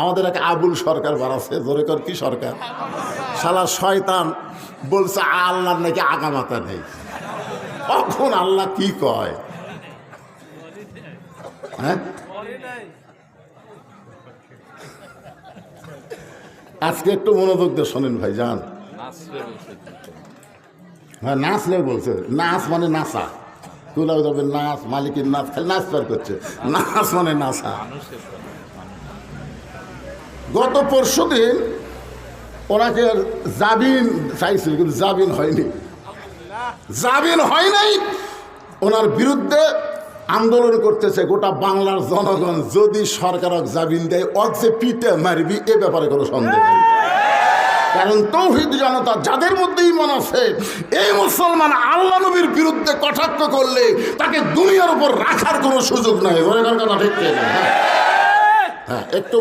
আমাদের এক আবুল সরকার বাড়াচ্ছে জোরে কর, কি সরকার? শালা শয়তান বলছে, আল্লাহর নাকি আগামাতা নেই। কখন আল্লাহ কি কয়? হ্যাঁ? আজকে একটু মনোযোগ দিয়ে শোনেন ভাই, যান। হ্যাঁ নাচলে বলছে নাচ মানে নাচা তুলা নাচ মালিকের নাচ খালি নাচ পার করছে। নাচ মানে নাচা গত পরশু দিন ওনাকে জাবিন চাইছিল, কিন্তু জাবিন হয়নি। জামিন হয় নাই, ওনার বিরুদ্ধে আন্দোলন করতেছে গোটা বাংলার জনগণ। যদি সরকার জামিন দেয় অক যে পিঠে মারবি, এ ব্যাপারে কোনো সন্দেহ নেই। কারণ তৌহিদ জনতা যাদের মধ্যে ইমান আছে, এই মুসলমান আল্লাহ নবীর বিরুদ্ধে কটাক্ষ করলে তাকে দুনিয়ার উপর রাখার কোনো সুযোগ নাই। কথা ঠিক হ্যাঁ হ্যাঁ একটু